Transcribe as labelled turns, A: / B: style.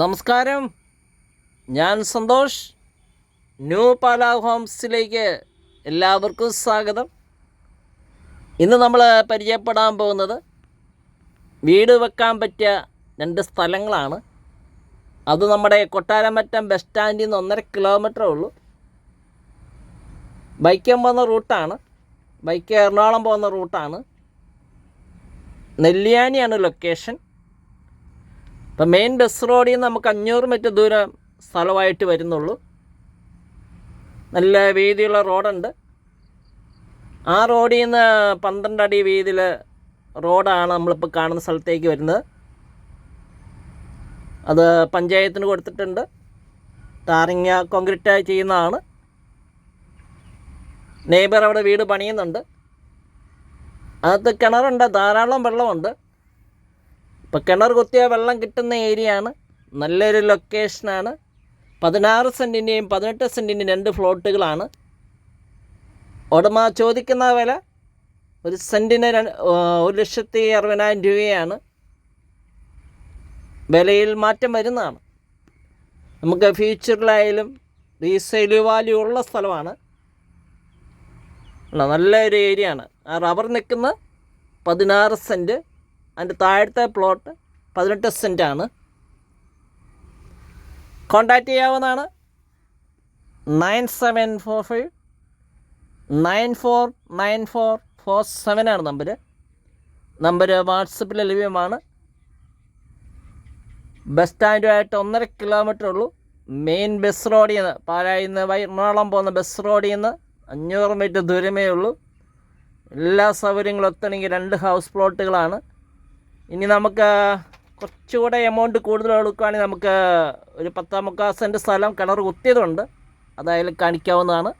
A: നമസ്കാരം. ഞാൻ സന്തോഷ്. ന്യൂ പാല ഹോംസിലേക്ക് എല്ലാവർക്കും സ്വാഗതം. ഇന്ന് നമ്മൾ പരിചയപ്പെടാൻ പോകുന്നത് വീട് വെക്കാൻ പറ്റിയ രണ്ട് സ്ഥലങ്ങളാണ്. അത് നമ്മുടെ കൊട്ടാരമറ്റം ബസ് സ്റ്റാൻഡിൽ നിന്ന് ഒന്നര കിലോമീറ്ററേ ഉള്ളൂ. ബൈക്കം പോകുന്ന റൂട്ടാണ്. ബൈക്ക് എറണാകുളം പോകുന്ന റൂട്ടാണ്. നെല്ലിയാനിയാണ് ലൊക്കേഷൻ. ഇപ്പം മെയിൻ ബസ് റോഡിൽ നിന്ന് നമുക്ക് അഞ്ഞൂറ് മീറ്റർ ദൂരം സ്ഥലമായിട്ട് വരുന്നുള്ളൂ. നല്ല വീതിയുള്ള റോഡുണ്ട് ആ റോഡിൽ നിന്ന് പന്ത്രണ്ട് അടി വീതിയിൽ റോഡാണ് നമ്മളിപ്പോൾ കാണുന്ന സ്ഥലത്തേക്ക് വരുന്നത്. അത് പഞ്ചായത്തിന് കൊടുത്തിട്ടുണ്ട്. ടാറിങ് കോൺക്രീറ്റ് ചെയ്യുന്നതാണ്. നെയ്ബർ അവിടെ വീട് പണിയുന്നുണ്ട്. അകത്ത് കിണറുണ്ട് ധാരാളം വെള്ളമുണ്ട്. ഇപ്പോൾ കിണർ കുത്തിയ വെള്ളം കിട്ടുന്ന ഏരിയയാണ്. നല്ലൊരു ലൊക്കേഷനാണ് പതിനാറ് സെന്റിന്റെയും പതിനെട്ട് സെന്റിന്റെയും രണ്ട് ഫ്ലോട്ടുകളാണ് ഉടമ ചോദിക്കുന്ന വില ഒരു സെന്റിന് ഒരു ലക്ഷത്തി അറുപതിനായിരം രൂപയാണ്. വിലയിൽ മാറ്റം വരുന്നതാണ്. നമുക്ക് ഫ്യൂച്ചറിലായാലും റീസെയിൽ വാല്യൂ ഉള്ള സ്ഥലമാണ്. നല്ലൊരു ഏരിയ ആണ് ആ റബ്ബർ നിൽക്കുന്ന പതിനാറ് സെന്റ് അതിന്റെ താഴത്തെ പ്ലോട്ട് പതിനെട്ട് സെന്റാണ്. കോണ്ടാക്ട് ചെയ്യാവുന്നതാണ് nine seven four five nine four nine four four seven ആണ് നമ്പർ നമ്പർ വാട്സപ്പിൽ ലഭ്യമാണ്. ബസ് സ്റ്റാൻഡുമായിട്ട് ഒന്നര കിലോമീറ്റർ ഉള്ളൂ. മെയിൻ ബസ് റോഡിൽ നിന്ന് പാലായിൽ നിന്ന് എറണാകുളം പോകുന്ന ബസ് റോഡിൽ നിന്ന് അഞ്ഞൂറ് മീറ്റർ ദൂരമേ ഉള്ളൂ. എല്ലാ സൗകര്യങ്ങളും ഒത്തണമെങ്കിൽ രണ്ട് ഹൗസ് പ്ലോട്ടുകളാണ് ഇനി നമുക്ക് കുറച്ചുകൂടെ എമൗണ്ട് കൂടുതൽ കൊടുക്കുകയാണെങ്കിൽ നമുക്ക് ഒരു പത്താം മുക്കാൽ സെന്റ് സ്ഥലം കിണർ കുത്തിയതുണ്ട്. അതായാലും കാണിക്കാവുന്നതാണ്.